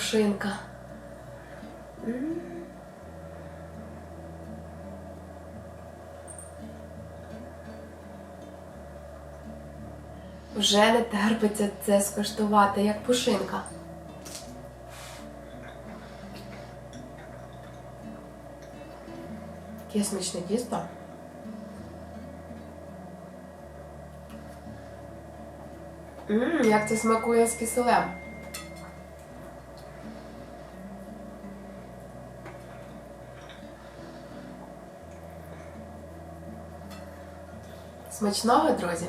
Капушинка. М. Вже не терпиться це скуштувати, як пушинка. Яке смачне тісто. Ммм, як це смакує з киселем. Смачного, друзі!